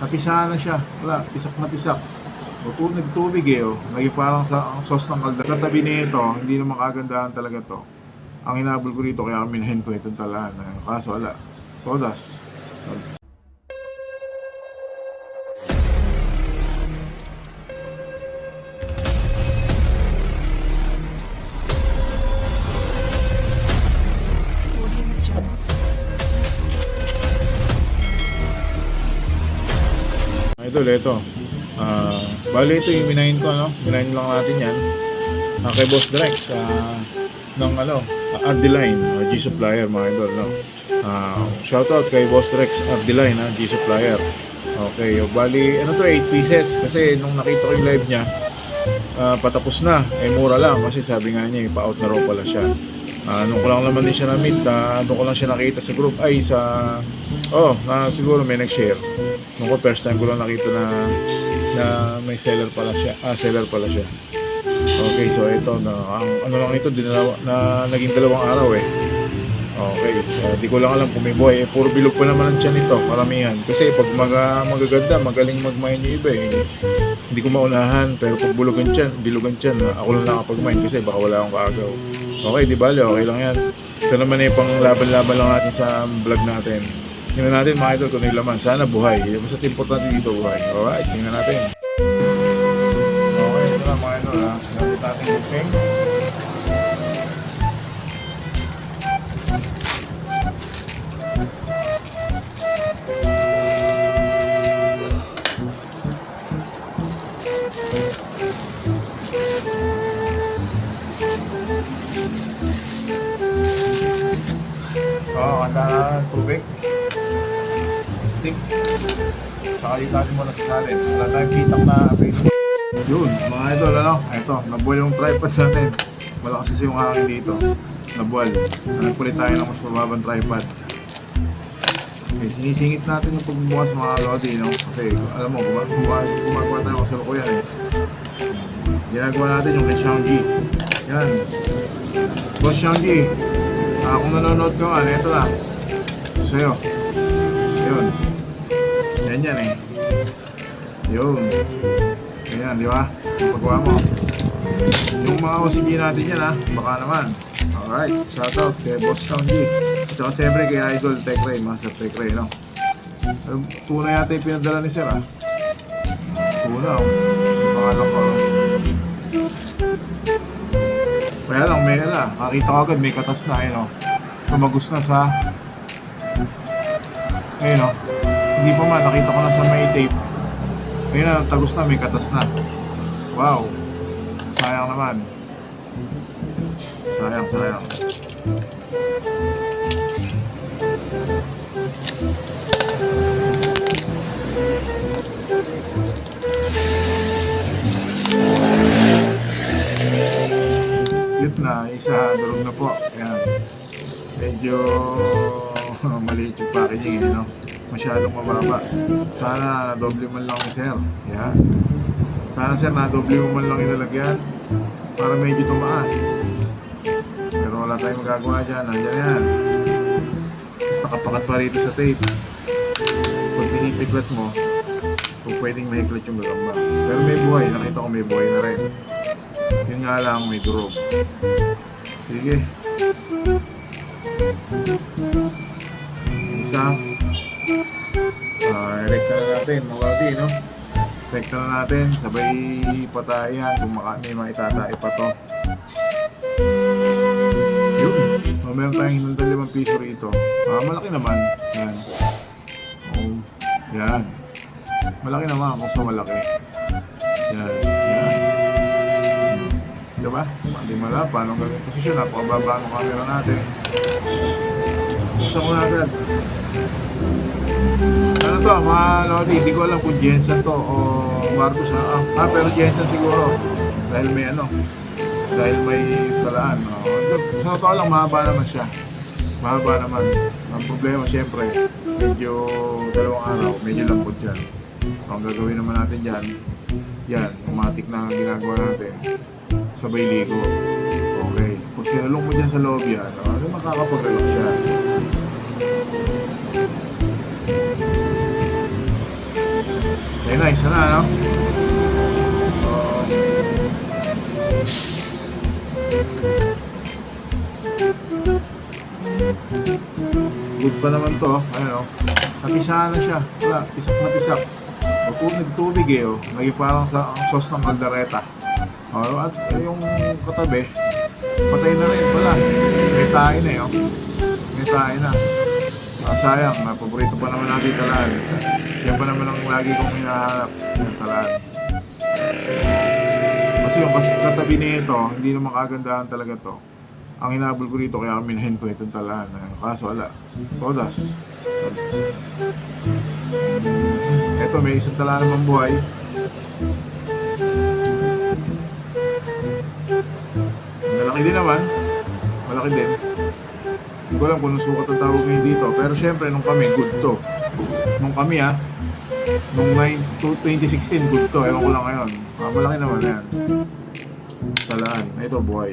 Napisahan na siya. Wala, pisak na pisak. O tu- nagtubig eh, oh. Naging parang sa ang sauce ng kalda. Sa tabi nito, hindi naman kagandahan talaga to. Ang hinabol ko rito, kaya minahin ko itong talaan. Kaso wala. Sodas. Idol, ito. Ah, bali ito yung minahin ko, no? Minahin lang natin yan. Ah, kay Boss Drex, ah, ng ano, uh, Ardeline, uh, G-Supplier, mga idol, no? Ah, shoutout kay Boss Drex, Ardeline, ha, G-Supplier. Okay, o bali, ano to, 8 pieces. Kasi nung nakita ko yung live niya, ah, patapos na. Eh, mura lang. Kasi sabi nga niya, pa-out na raw pala siya. Ah, nung ko lang naman din siya na-meet, ah, nung ko lang siya nakita sa group, ay sa, oh, na siguro may nag-share. Nung ko first time ko lang nakita na na may seller pala siya. Ah, seller pala siya. Okay, so ito na ang ano lang ito dinalawa na naging dalawang araw eh. Okay, uh, di ko lang alam kung may buhay. Eh, puro bilog pa naman ang tiyan nito, karamihan. Kasi pag maga, magaganda, magaling magmain yung iba eh. Hindi ko maunahan, pero pag bulog ang tiyan, bilog ang tiyan, ako lang nakapagmain kasi baka wala akong kaagaw. Okay, di bale, okay lang yan. Ito naman eh, pang laban-laban lang natin sa vlog natin. Tingnan natin mga idol kung ano yung laman. Sana buhay. Basta importante dito buhay. Alright, tingnan natin. Okay, ito na mga idol ha. Gamit natin yung ping. Oo, kanta na ng tubig. Stick. Saka yung natin muna sa salin. Wala tayong pitak na available. Yun, mga idol, ano? Ito, nabuwal yung tripod natin. Malakas kasi yung hangin dito. Nabuwal. Nagpulit tayo ng mas mababang tripod. Okay, sinisingit natin yung pagbubukas mga lodi, no? Kasi, alam mo, gumagawa, tayo kasi ko yan eh. Ginagawa natin yung kay Xiaoji. Yan. Boss Xiaoji, Ah, kung nanonood ka man, ito. Ito sa'yo. Yun. Yan yan eh. Yun. Ganyan, di ba? Paggawa mo. Yung mga OCG natin yan ha. Baka naman. Alright. Shoutout kay Boss Town G. At saka siyempre kay Idol Tech Ray. Master Tech Ray, no? Ano, Tuna yata yung pinadala ni Sir ha. Tuna. oh. Yung pangalan ko. no? Kaya lang, may ala. Nakita ko agad, may katas na, ayun o. Tumagos na sa... Ayun o. Hindi pa man, nakita ko na sa may tape. Ayun na, tagos na, may katas na. Wow. Sayang naman. Sayang, sayang. Cute na, isa, durog na po. Ayan. Medyo maliit yung packaging eh, no? Masyadong mababa. Sana doble man lang sir. Ayan. Sana sir, na doble mo man lang inalagyan para medyo tumaas. Pero wala tayong magagawa dyan. Nandiyan yan. Tapos nakapakat pa rito sa tape. Pag pinipiklat mo, kung pwedeng mahiklat yung gagamba. Pero may buhay. Nakita ko may buhay na rin. Yun nga lang, may durog. Sige. Isa. Ah, rekta na natin, mga kabi, no? Rekta na natin, sabay patayan kung maka, may mga itatay pa to. Yun. So, meron tayong hinundan limang piso rito. Ah, malaki naman. Yan. Oh, yan. Malaki naman kung sa malaki. Yan. Yan. Diba? Hindi mala, paano gawin posisyon? Napakababa ng camera natin. Buksan ko na agad. Ano to, mga Lodi, hindi ko alam kung Jensen to o Marcos na. Ah, ah, pero Jensen siguro. Dahil may ano, dahil may talaan. Oh. Sa totoo lang, mahaba naman siya. Mahaba naman. Ang problema, syempre, medyo dalawang araw, medyo lambot yan. Ang gagawin naman natin dyan, yan, automatic na ang ginagawa natin sabay ligo. Okay. Pag sinalong mo dyan sa loob yan, ano, makakapag-relax siya. Nice, ano, ano? Oo. Good pa naman to. Ayun, oh. Napisahan na siya. Wala, pisak na pisak. Pag nagtubig eh, oh. Naging parang sa sauce ng kaldereta. Oh, at yung katabi, patay na rin pala. May tayo na eh, oh. May tayo na. Ah, sayang, paborito pa naman natin talaan. Yan pa naman ang lagi kong hinahanap, yung talaan. Kasi yung kas- katabi nito, hindi naman kagandahan talaga to. Ang hinabol ko dito, kaya minahin ko itong talaan. Ah, Kaso wala. Todas. Ito, may isang talaan naman buhay. Malaki din naman. Malaki din. Hindi ko alam kung sukat ang tawag ngayon dito. Pero syempre, nung kami, good to. Nung kami ha, nung 9, to 2016, good to. Ewan ko lang ngayon. Ah, malaki naman yan. Talaan. Ito, buhay.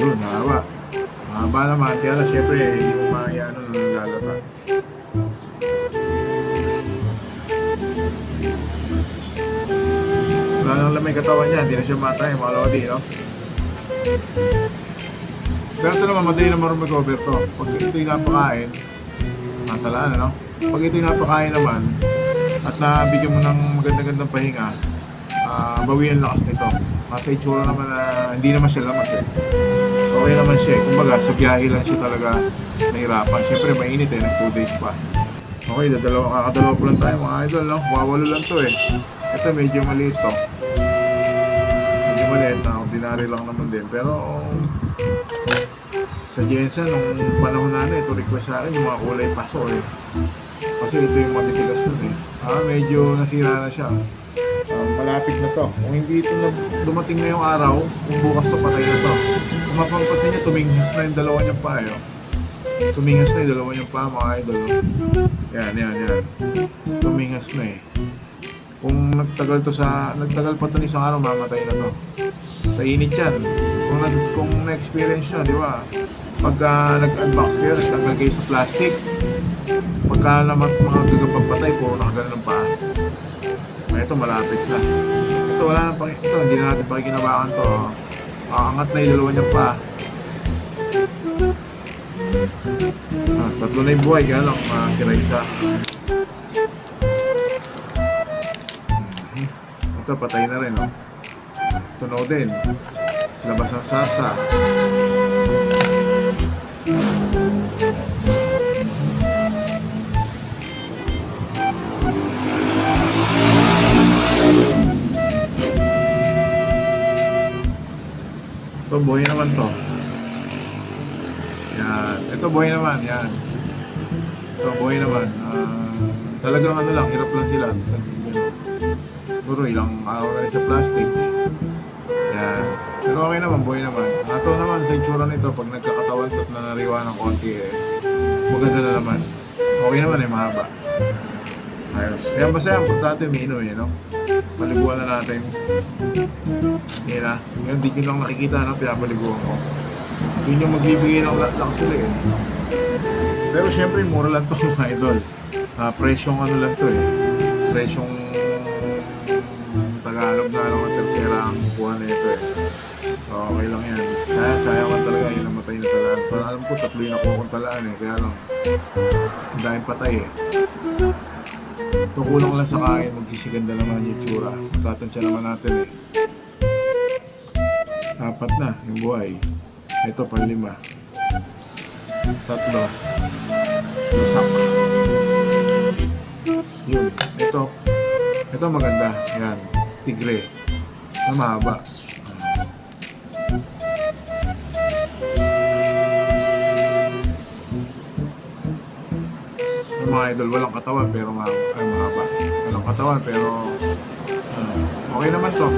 Yun, mahaba. Mahaba naman. Kaya lang, syempre, hindi mo maayano na nalalata. Wala nang lamay katawan niya, hindi na siya matay, mga lodi, no? Pero ito naman, madali naman rin mag-over to. Pag ito yung napakain, matalaan, ano? Pag ito yung napakain naman, at nabigyan mo ng maganda-gandang pahinga, ah bawi ang lakas nito. Nasa itsura naman na hindi naman siya lamas eh. Okay naman siya eh. Kumbaga, sa biyahe lang siya talaga nahirapan. Siyempre, mainit eh, nag 2 days pa. Okay, dadalawa, kakadalawa po lang tayo mga idol, no? Wawalo lang to eh. Ito medyo maliit to. Medyo maliit na, ordinary lang naman din. Pero, sa Jensen, nung panahon na ito, request sa akin yung mga kulay paso eh. Kasi ito yung matitigas nun eh. Ah, medyo nasira na siya. Ah, malapit na to. Kung hindi ito na dumating ngayong araw, kung bukas to patay na to. Kung mapampasin niya, tuminghas na yung dalawa niyang paa. Eh. Tuminghas na yung dalawa niyang paa, mga idol. oh. Yan, yan, yan. Tuminghas na eh. Kung nagtagal to sa, nagtagal pa to ng isang araw, mamatay na to. Sa init yan. Kung, nag, kung na-experience na, di ba? Pagka nag-unbox kayo, nagtanggal kayo sa plastic, pagka naman mga gagapagpatay, puro nakagalan ng paa. Ah, Ito malapit na. Ito wala nang paki... Ito, hindi na natin pakikinabakan to. oh. Aangat na yung dalawa niya pa. Ah, tatlo na yung buhay, kaya lang uh, sira isa. Mhm. Ito, patay na rin, oh. Tunaw din. Labas ng sasa. Ito, buhay naman to. Yan. Ito, buhay naman. Yan. Ito, buhay naman. Ah, talagang ano lang, hirap lang sila. Siguro ilang araw na rin sa plastic. Okay naman, buhay naman. Ato naman sa itsura nito, pag nagkakatawan at nanariwa ng konti, eh, maganda na naman. Okay naman eh, mahaba. Ayos. Yan basta yan, importante umiinom eh, no? Paliguan na natin. Yan na. Yan, di nyo lang nakikita, no? Pinapaliguan ko. Yun yung magbibigay ng la- lakas sila eh. Pero syempre, mura lang to mga idol. Ah, presyong ano lang to eh. Presyong Tagalog na lang ang tersera ang kuha na ito eh. So, okay lang yan. Kaya sayang ka talaga, yun ang matay na talaan. Pero alam ko, tatlo yung nakuha kong talaan eh. Kaya lang, ang daming patay eh. Ito kulang lang sa kain, magsisiganda naman yung tsura. Tatansya naman natin eh. Apat na, yung buhay. Ito, panlima. Tatlo. Lusak. Yun. Ito. Ito maganda. Yan. Tigre. Na mahaba. Mga idol, walang katawan pero ma ay, mahaba. Walang katawan pero ano, okay naman to.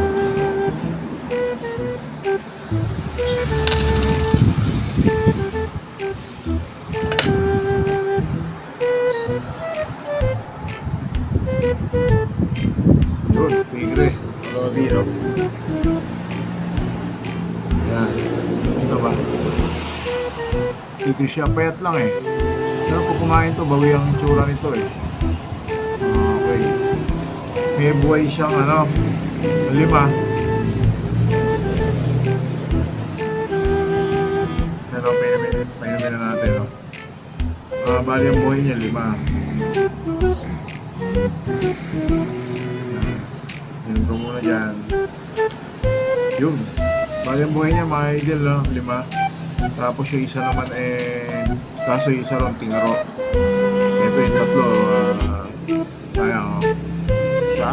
Yun, tigre. Lodi, no? Yan. Ito ba? Ito siya, payat lang eh. Pero pag kumain to, bawi ang itsura nito eh. Okay. May buhay siyang ano, lima. Pero painumin na natin, no? Ah, bali ang buhay niya, lima. Yun ko muna dyan. Yun. Bali ang buhay niya, mga idol, no? Lima. Tapos yung isa naman eh, kaso yung isa ron tingaro. Ito yung tatlo, ah, sayang, oh. Isa.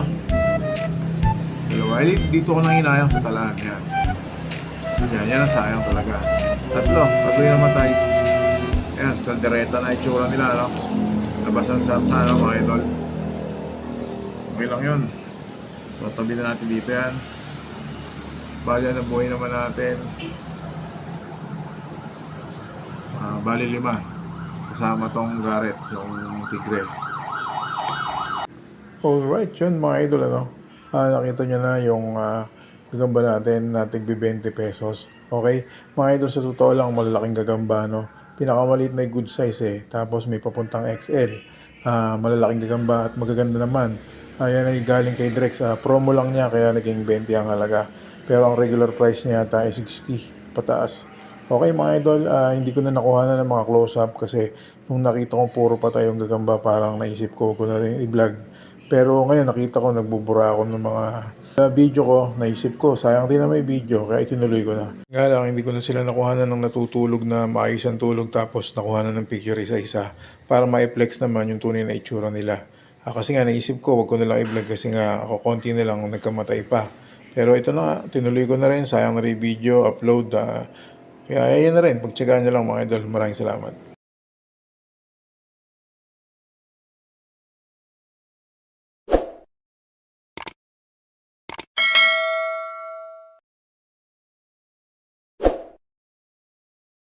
Dalawa. Eh, dito ko nang hinayang sa talaan. Yan. Yan, yan ang sayang talaga. Tatlo, tatlo yung namatay. Yan, kaldereta na itsura nila, no? Labas ang sarsa, no, mga idol. Okay lang yun. So, tabi na natin dito yan. Bali, na buhay naman natin. Ah, bali lima. Kasama tong Garrett, yung tigre. Alright, yun mga idol, ano? Ah, nakita nyo na yung ah, gagamba natin na tigbi 20 pesos. Okay? Mga idol, sa totoo lang, malalaking gagamba, no? Pinakamaliit na good size eh. Tapos may papuntang XL. Ah, malalaking gagamba at magaganda naman. Ayan ay galing kay Drex. Ah, promo lang niya kaya naging 20 ang halaga. Pero ang regular price niya yata ay 60 pataas. Okay mga idol, ah, hindi ko na nakuha na ng mga close-up kasi nung nakita ko puro pa tayong gagamba parang naisip ko ko na rin i-vlog. Pero ngayon nakita ko nagbubura ako ng mga uh, video ko, naisip ko sayang din na may video kaya itinuloy ko na. Nga lang hindi ko na sila nakuha na ng natutulog na maayos ang tulog tapos nakuha na ng picture isa-isa para ma-flex naman yung tunay na itsura nila. Ah, kasi nga naisip ko wag ko na lang i-vlog kasi nga ako konti na lang nagkamatay pa. Pero ito na tinuloy ko na rin, sayang na rin video, upload. ah, kaya ayan na rin, pagtsagaan nyo lang mga idol. Maraming salamat.